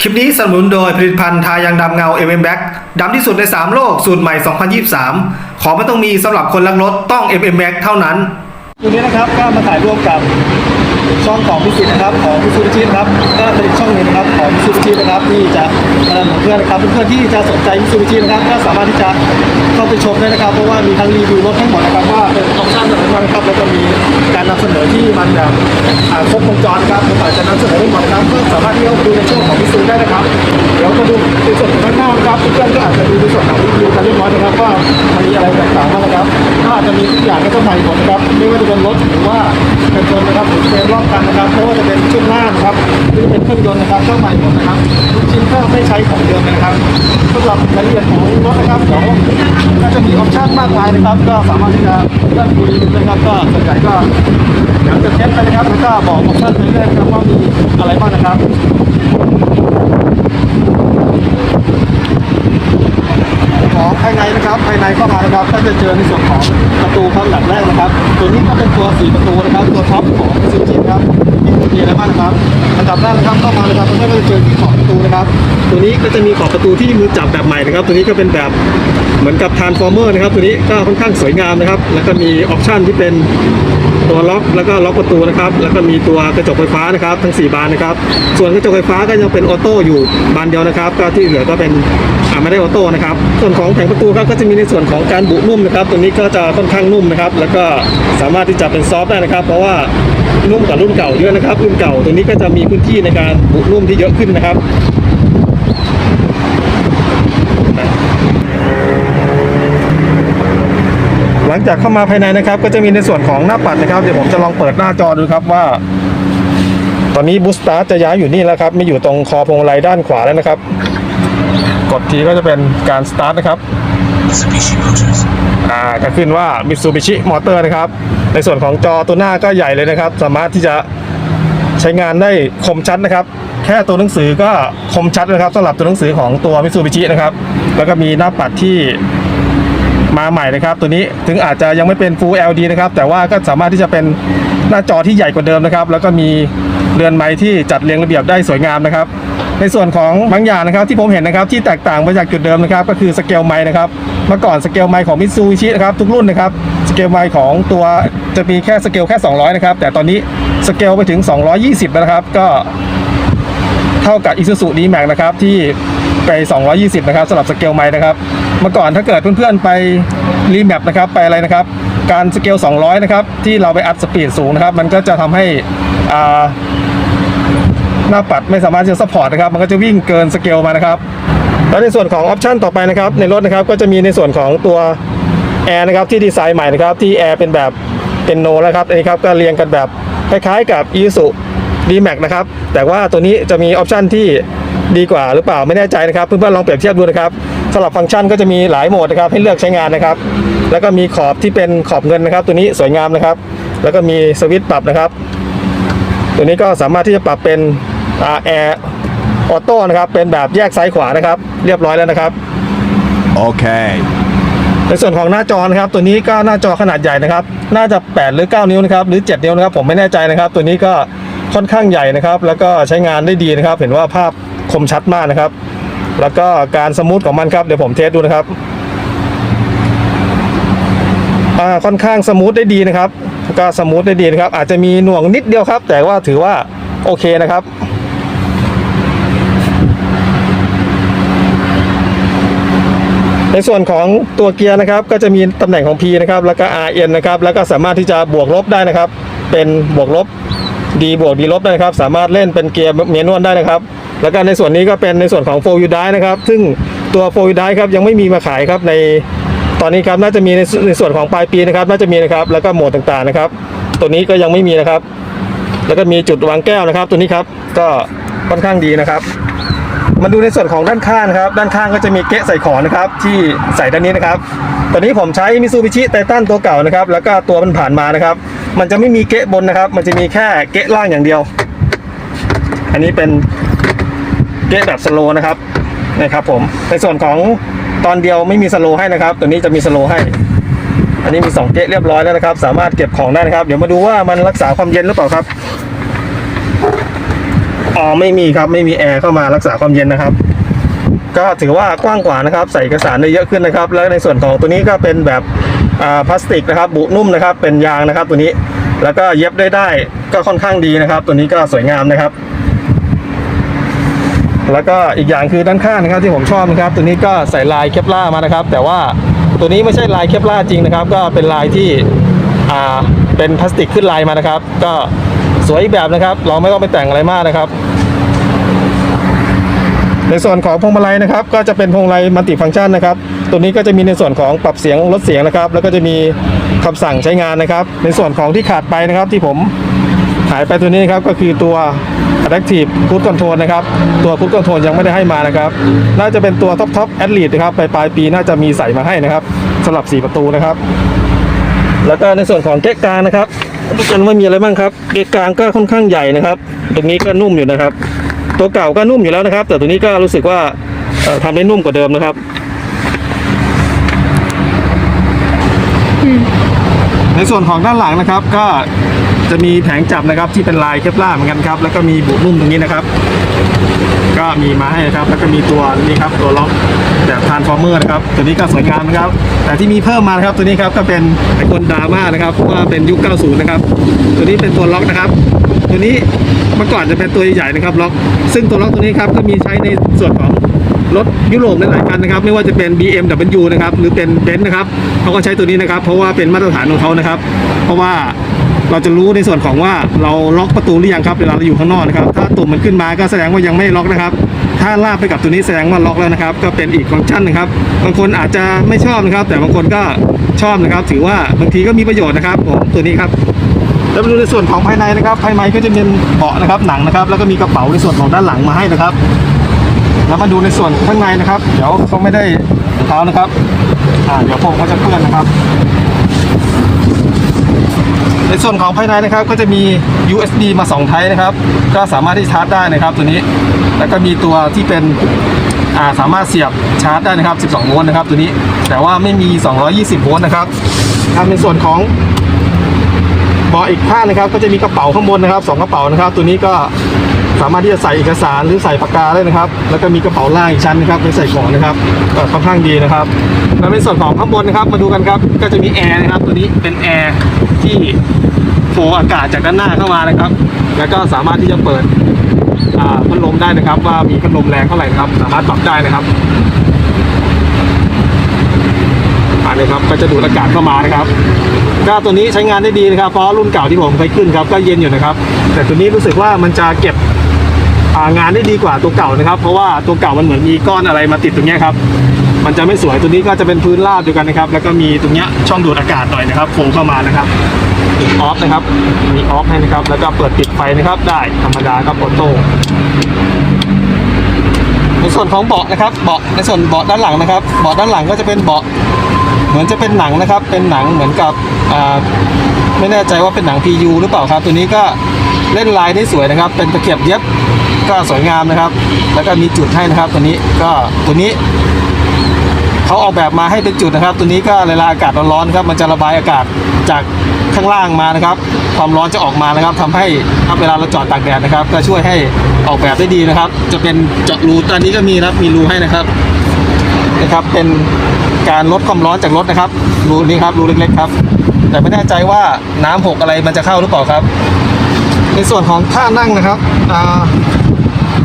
คลิปนี้สนับสนุนโดยผลิตภัณฑ์ทายางดำเงา MM b a c k ดำที่สุดใน 3 โลก สูตรใหม่ 2023 ของมันต้องมีสำหรับคนรักรถต้อง MM b a c k เท่านั้นวันนี้นะครับก็มาถ่ายร่วมกับ ช่องของพิสิทธิ์นะครับของพิสุทธิ์ชิตนะครับก็เป็นช่องหนึ่งนะครับของพิสุทธิ์ชิตนะครับที่จะมานำเพื่อนนะครับเพื่อนๆที่จะสนใจพิสุทธิ์ชิตนะครับก็สามารถที่จะเข้าไปชมได้นะครับ เพราะว่ามีทั้งรีวิวรถทั้งหมดนะครับว่าเป็นออปชั่นอะไรบ้างครับแล้วก็มีการนำเสนอที่มันแบบครบวงจรครับผมอาจจะนำเสนอได้หมดนะครับก็สามารถที่เข้าไปดูในช่วงของพิสุทธิ์ได้นะครับเดี๋ยวมาดูในส่วนของข้างหน้าครับเพื่อนๆก็อาจจะดูในส่วนของรีวิวกันเรียบร้อยนะครับว่ามันมีอะไรแตกต่างบ้างนะครับก็อาจจะมีทุกอย่างก็จะใหม่หมดนะครับ ไม่ว่าจะเป็นรถหรือว่าเป็นยนต์นะครับหรือเป็นรอบกันนะครับไม่ว่าจะเป็นชุดล่านะครับหรือเป็นเครื่องยนต์นะครับก็ใหม่หมดนะครับทุกชิ้นก็ไม่ใช้ของเดิมนะครับสำหรับรายละเอียดของรถนะครับเดี๋ยวก็จะมีออปชั่นมากมายนะครับ ก็สามารถที่จะเลือกดูนะครับก็ส่วนใหญ่ก็เดี๋ยวจะเทสไปนะครับแล้วก็บอกออปชั่นไปเรื่อยๆนะครับว่ามีอะไรบ้างนะครับ ของภายในนะครับภายในเข้ามานะครับก็จะเจอในส่วนของประตูครับหลังแรกนะครับ ตัวนี้ก็เป็นตัวสีประตูนะครับ ตัวท็อปของซิจิครับมีมีอะไรบ้างนะครับอันดับแรกนะครับเข้ามานะครับก็จะเจอที่ขอบประตูนะครับ ตัวนี้ก็จะมีขอบประตูที่มือจับแบบใหม่นะครับ ตัวนี้ก็เป็นแบบเหมือนกับทานฟอร์เมอร์นะครับ ตัวนี้ก็ค่อนข้างสวยงามนะครับ แล้วก็มีออปชั่นที่เป็นตัวล็อกแล้วก็ล็อกประตูนะครับ แล้วก็มีตัวกระจกไฟฟ้านะครับ ทั้ง 4 บานนะครับ ส่วนกระจกไฟฟ้าก็ยังเป็นออโต้อยู่บานเดียวนะครับ ก็ที่เหลือก็เป็น ไม่ได้ออโต้นะครับ ส่วนของแผงประตูครับก็จะมีในส่วนของการบุนุ่มนะครับ ตัวนี้ก็จะค่อนข้างนุ่มนะครับ แล้วก็สามารถที่จะเป็นซอฟต์ได้นะครับ เพราะว่านุ่มกว่ารุ่นเก่าเยอะนะครับ รุ่นเก่าตัวนี้ก็จะมีพื้นที่ในการบุนุ่มที่เยอะขึ้นนะครับหลังจากเข้ามาภายในนะครับ ก็จะมีในส่วนของหน้าปัดนะครับ เดี๋ยวผมจะลองเปิดหน้าจอดูครับว่า ตอนนี้บูสตาร์จะย้ายอยู่นี่แล้วครับ ไม่อยู่ตรงคอพวงมาลัยด้านขวาแล้วนะครับ ดทีก็จะเป็นการสตาร์ทนะครับ Mitsubishi Motors. อ่าก็ขึ้นว่า Mitsubishi Motor นะครับ ในส่วนของจอตัวหน้าก็ใหญ่เลยนะครับ สามารถที่จะใช้งานได้คมชัดนะครับ แค่ตัวหนังสือก็คมชัดนะครับสำหรับตัวหนังสือของตัว Mitsubishi นะครับ แล้วก็มีหน้าปัดที่ มาใหม่นะครับ ตัวนี้ถึงอาจจะยังไม่เป็น Full LD นะครับ แต่ว่าก็สามารถที่จะเป็นหน้าจอที่ใหญ่กว่าเดิมนะครับ แล้วก็มีเรือนไม้ที่จัดเรียงระเบียบได้สวยงามนะครับ ในส่วนของบางอย่างนะครับที่ผมเห็นนะครับที่แตกต่างไปจากจุดเดิมนะครับ ก็คือสเกลไม้นะครับเมื่อก่อนสเกลไมค์ของมิตซูบิชินะครับทุกรุ่นนะครับสเกลไมค์ของตัวจะมีแค่สเกลแค่ 200 นะครับ แต่ตอนนี้สเกลไปถึง 220 นะครับ ก็เท่ากับ Isuzu D-Max นะครับที่ไป 220 นะครับสำหรับสเกลไมค์นะครับ เมื่อก่อนถ้าเกิดเพื่อนๆไปรีแมปนะครับไปอะไรนะครับ การสเกล 200 นะครับ ที่เราไปอัดสปีดสูงนะครับ มันก็จะทำให้อ่าหน้าปัดไม่สามารถจะซัพพอร์ตนะครับ มันก็จะวิ่งเกินสเกลมานะครับแล้วในส่วนของออปชันต่อไปนะครับ ในรถนะครับก็จะมีในส่วนของตัวแอร์นะครับที่ดีไซน์ใหม่นะครับ ที่แอร์เป็นแบบเป็นโนแล้วครับอันนี้ครับก็เรียงกันแบบคล้ายๆกับ i s u D-Max นะครับ แต่ว่าตัวนี้จะมีออปชันที่ดีกว่าหรือเปล่าไม่แน่ใจนะครับ เพื่อนๆลองเปรียบเทียบดูนะครับ สำหรับฟังก์ชันก็จะมีหลายโหมดนะครับให้เลือกใช้งานนะครับ แล้วก็มีขอบที่เป็นขอบเงินนะครับ ตัวนี้สวยงามนะครับ แล้วก็มีสวิตช์ปรับนะครับ ตัวนี้ก็สามารถที่จะปรับเป็นแอร์ออโต้นะครับ เป็นแบบแยกซ้ายขวานะครับ เรียบร้อยแล้วนะครับ Okay. ในส่วนของหน้าจอนะครับ ตัวนี้ก็หน้าจอขนาดใหญ่นะครับ น่าจะ 8 หรือ 9 นิ้วนะครับ หรือ 7 นิ้วนะครับ ผมไม่แน่ใจนะครับ ตัวนี้ก็ค่อนข้างใหญ่นะครับ แล้วก็ใช้งานได้ดีนะครับ เห็นว่าภาพคมชัดมากนะครับ แล้วก็การสมูทของมันครับเดี๋ยวผมเทสดูนะครับอ่าค่อนข้างสมูทได้ดีนะครับ ก็สมูทได้ดีนะครับ อาจจะมีหน่วงนิดเดียวครับ แต่ว่าถือว่าโอเคนะครับในส่วนของตัวเกียร์นะครับก็จะมีตำแหน่งของ P นะครับแล้วก็ RN นะครับแล้วก็สามารถที่จะบวกลบได้นะครับ เป็นบวกลบ D บวก D ลบได้นะครับ สามารถเล่นเป็นเกียร์เมนวลได้นะครับ แล้วก็ในส่วนนี้ก็เป็นในส่วนของ4 u d i นะครับ ซึ่งตัว4 u d i ครับยังไม่มีมาขายครับในตอนนี้ครับน่าจะมีในในส่วนของปลายปีนะครับ น่าจะมีนะครับ แล้วก็โหมดต่างๆนะครับ ตัวนี้ก็ยังไม่มีนะครับ แล้วก็มีจุดวางแก้วนะครับ ตัวนี้ครับก็ค่อนข้างดีนะครับ มาดูในส่วนของด้านข้างครับ ด้านข้างก็จะมีเกะใส่ของนะครับ ที่ใส่ด้านนี้นะครับ ตอนนี้ผมใช้มิซูบิชิไททันตัวเก่านะครับ แล้วก็ตัวมันผ่านมานะครับ มันจะไม่มีเกะบนนะครับ มันจะมีแค่เกะล่างอย่างเดียว อันนี้เป็น เกะแบบสโลนะครับนะครับผมในส่วนของตอนเดียวไม่มีสโลให้นะครับ ตัวนี้จะมีสโลให้ อันนี้มีสองเกะเรียบร้อยแล้วนะครับ สามารถเก็บของได้นะครับ เดี๋ยวมาดูว่ามันรักษาความเย็นหรือเปล่าครับอ๋อไม่มีครับไม่มีแอร์เข้ามารักษาความเย็นนะครับ ก็ถือว่ากว้างกว่านะครับ ใส่เอกสารได้เยอะขึ้นนะครับ แล้วในส่วนของตัวนี้ก็เป็นแบบอ่าพลาสติกนะครับ บุนุ่มนะครับ เป็นยางนะครับ ตัวนี้แล้วก็เย็บได้ได้ก็ค่อนข้างดีนะครับ ตัวนี้ก็สวยงามนะครับ แล้วก็อีกอย่างคือด้านข้างนะครับที่ผมชอบนะครับ ตัวนี้ก็ใส่ลายเคปล่ามานะครับ แต่ว่าตัวนี้ไม่ใช่ลายเคปล่าจริงนะครับ ก็เป็นลายที่อ่าเป็นพลาสติกขึ้นลายมานะครับ ก็สวยอีกแบบนะครับ เราไม่ต้องไปแต่งอะไรมากนะครับในส่วนของพวงมาลัยนะครับ ก็จะเป็นพวงมาลัยมัลติฟังก์ชันนะครับ ตัวนี้ก็จะมีในส่วนของปรับเสียงลดเสียงนะครับ แล้วก็จะมีคำสั่งใช้งานนะครับ ในส่วนของที่ขาดไปนะครับที่ผม หายไปตัวนี้ครับก็คือตัว Adaptive Cruise Control นะครับ ตัว Cruise Control ยังไม่ได้ให้มานะครับ น่าจะเป็นตัว Top Top Athlete นะครับปลายปลายปีน่าจะมีใส่มาให้นะครับสำหรับ 4 ประตูนะครับ แล้วก็ในส่วนของเก๊กกลางนะครับดูกันว่ามีอะไรบ้างครับเก๊กกลางก็ค่อนข้างใหญ่นะครับ ตรงนี้ก็นุ่มอยู่นะครับ ตัวเก่าก็นุ่มอยู่แล้วนะครับ แต่ตัวนี้ก็รู้สึกว่าเอ่อทำได้นุ่มกว่าเดิมนะครับในส่วนของด้านหลังนะครับก็ จะมีแผงจับนะครับที่เป็นลายเคปล่าเหมือนกันครับแล้วก็มีบุนุ่มตรงนี้นะครับ ก็มีมาให้นะครับ แล้วก็มีตัวนี้ครับตัวล็อกแบบทานฟอร์เมอร์นะครับตัวนี้ก็สวยงามนะครับ แต่ที่มีเพิ่มมานะครับตัวนี้ครับก็เป็นไอคอนดราม่านะครับเพราะว่าเป็นยุค 90 นะครับ ตัวนี้เป็นตัวล็อกนะครับ ตัวนี้เมื่อก่อนจะเป็นตัวใหญ่ๆนะครับล็อก ซึ่งตัวล็อกตัวนี้ครับก็มีใช้ในส่วนของรถยุโรปหลายๆคันนะครับ ไม่ว่าจะเป็น BMW นะครับหรือเป็นเบนซ์นะครับเขาก็ใช้ตัวนี้นะครับ เพราะว่าเป็นมาตรฐานของเขานะครับ เพราะว่า เราจะรู้ในส่วนของว่าเราล็อกประตูหรือยังครับเวลาเราอยู่ข้างนอกนะครับ ถ้าตุ่มมันขึ้นมาก็แสดงว่ายังไม่ล็อกนะครับ ถ้าลากไปกับตัวนี้แสดงว่าล็อกแล้วนะครับ ก็เป็นอีกฟังก์ชันนะครับ บางคนอาจจะไม่ชอบนะครับ แต่บางคนก็ชอบนะครับ ถือว่าบางทีก็มีประโยชน์นะครับผมตัวนี้ครับแล้วมาดูในส่วนของภายในนะครับภายในก็จะเป็นเบาะนะครับหนังนะครับ แล้วก็มีกระเป๋าในส่วนของด้านหลังมาให้นะครับ แล้วมาดูในส่วนข้างในนะครับ เดี๋ยวเขาไม่ได้เท้านะครับอ่าเดี๋ยวผมเขาจะเพื่อนนะครับ ในส่วนของภายในนะครับก็จะมี USB มา2ไทป์นะครับ ก็สามารถที่ชาร์จได้นะครับตัวนี้ แล้วก็มีตัวที่เป็นาสามารถเสียบชาร์จได้นะครับ 12 โวลต์นะครับ ตัวนี้ แต่ว่าไม่มี 220 โวลต์นะครับครับในส่วนของเบาะอีกข้างนะครับ ก็จะมีกระเป๋าข้างบนนะครับสองกระเป๋านะครับ ตัวนี้ก็สามารถที่จะใส่เอกสารหรือใส่ปากกาได้นะครับ แล้วก็มีกระเป๋าล่างอีกชั้นนะครับไว้ใส่ของนะครับค่อนข้างดีนะครับแล้วในส่วนของข้างบนนะครับ มาดูกันครับ ก็จะมีแอร์นะครับ ตัวนี้เป็นแอร์ ที่โฟอากาศจากด้านหน้าเข้ามานะครับ แล้วก็สามารถที่จะเปิดพัดลมได้นะครับ ว่ามีพัดลมแรงเท่าไหร่นะครับ สามารถปรับได้นะครับอันนี้ครับก็จะดูดอากาศเข้ามานะครับก็ตัวนี้ใช้งานได้ดีนะครับ เพราะรุ่นเก่าที่ผมเคยขึ้นครับก็เย็นอยู่นะครับ แต่ตัวนี้รู้สึกว่ามันจะเก็บงานได้ดีกว่าตัวเก่านะครับ เพราะว่าตัวเก่ามันเหมือนมีก้อนอะไรมาติดตรงนี้ครับ มันจะไม่สวยตัวนี้ก็จะเป็นพื้นราบด้วยกันนะครับ แล้วก็มีตรงเนี้ยช่องดูดอากาศหน่อยนะครับโค้งเข้ามานะครับออฟนะครับ มีออฟให้นะครับ แล้วก็เปิดปิดไฟนะครับได้ธรรมดาครับออโต้ในส่วนของเบาะนะครับเบาะในส่วนเบาะด้านหลังนะครับเบาะด้านหลังก็จะเป็นเบาะเหมือนจะเป็นหนังนะครับ เป็นหนังเหมือนกับไม่แน่ใจว่าเป็นหนัง PU หรือเปล่าครับ ตัวนี้ก็เล่นลายได้สวยนะครับ เป็นตะเข็บเย็บก็สวยงามนะครับ แล้วก็มีจุดให้นะครับ ตัวนี้ก็ตัวนี้ เขาออกแบบมาให้เป็นจุดนะครับ ตัวนี้ก็เวลาอากาศร้อนๆครับมันจะระบายอากาศจากข้างล่างมานะครับ ความร้อนจะออกมานะครับทำให้เวลาเราจอดตากแดดนะครับ ก็ช่วยให้ออกแบบได้ดีนะครับ จะเป็นเจาะรูตอนนี้ก็มีนะครับมีรูให้นะครับนะครับ เป็นการลดความร้อนจากรถนะครับ รูนี้ครับรูเล็กๆครับ แต่ไม่แน่ใจว่าน้ำหกอะไรมันจะเข้าหรือเปล่าครับ ในส่วนของท่านั่งนะครับ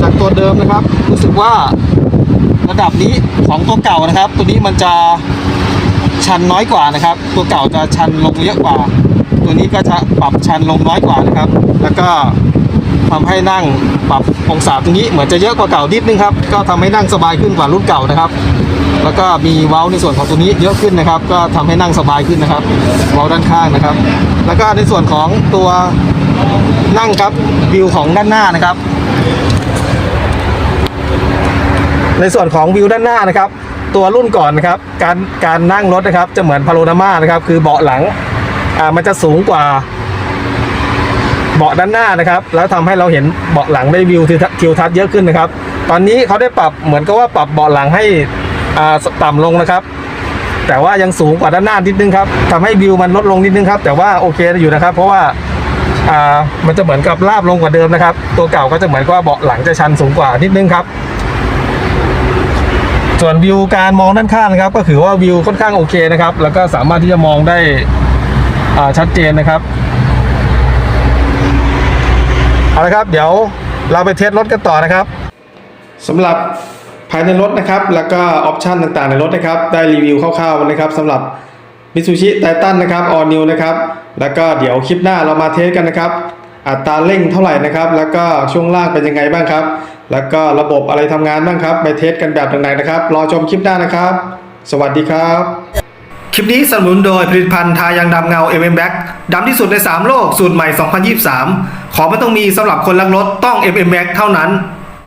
จากตัวเดิมนะครับ รู้สึกว่า ระดับนี้ของตัวเก่านะครับ ตัวนี้มันจะชันน้อยกว่านะครับ ตัวเก่าจะชันลงเยอะกว่า ตัวนี้ก็จะปรับชันลงน้อยกว่านะครับ แล้วก็ทำให้นั่งปรับองศาตรงนี้เหมือนจะเยอะกว่าเก่านิดนึงครับ ก็ทำให้นั่งสบายขึ้นกว่ารุ่นเก่านะครับ แล้วก็มีเว้าในส่วนของตัวนี้เยอะขึ้นนะครับ ก็ทำให้นั่งสบายขึ้นนะครับ เว้าด้านข้างนะครับ แล้วก็ในส่วนของตัวนั่งครับวิวของด้านหน้านะครับ ในส่วนของวิวด้านหน้านะครับ ตัวรุ่นก่อนนะครับ การการนั่งรถนะครับ จะเหมือนพาโรนาม่านะครับ คือเบาะหลังอ่ามันจะสูงกว่าเบาะด้านหน้านะครับ แล้วทำให้เราเห็นเบาะหลังได้วิวทิวทัศน์ทิวทัศน์เยอะขึ้นนะครับ ตอนนี้เขาได้ปรับเหมือนกับว่าปรับเบาะหลังให้อ่าต่ำลงนะครับแต่ว่ายังสูงกว่าด้านหน้านิดนึงครับทำให้วิวมันลดลงนิดนึงครับ แต่ว่าโอเคอยู่นะครับ เพราะว่าอ่ามันจะเหมือนกับลาบลงกว่าเดิมนะครับ ตัวเก่าก็จะเหมือนกับว่าเบาะหลังจะชันสูงกว่านิดนึงครับ ส่วนวิวการมองด้านข้างนะครับ ก็ถือว่าวิวค่อนข้างโอเคนะครับ แล้วก็สามารถที่จะมองได้ชัดเจนนะครับเอาละครับ เดี๋ยวเราไปเทสรถกันต่อนะครับสำหรับภายในรถนะครับ แล้วก็ออปชันต่างๆในรถนะครับ ได้รีวิวคร่าวๆนะครับสำหรับ Mitsubishi Titan นะครับ All New นะครับ แล้วก็เดี๋ยวคลิปหน้าเรามาเทสกันนะครับ อัตราเร่งเท่าไหร่นะครับ แล้วก็ช่วงล่างเป็นยังไงบ้างครับ แล้วก็ระบบอะไรทำงานบ้างครับ ไปเทสกันแบบหนักๆนะครับ รอชมคลิปหน้านะครับ สวัสดีครับ คลิปนี้สนับสนุนโดยผลิตภัณฑ์ทายางดำเงา MM Black ดำที่สุดใน 3 โลก สูตรใหม่ 2023 ของไม่ต้องมีสำหรับคนรักรถต้อง MM Black เท่านั้น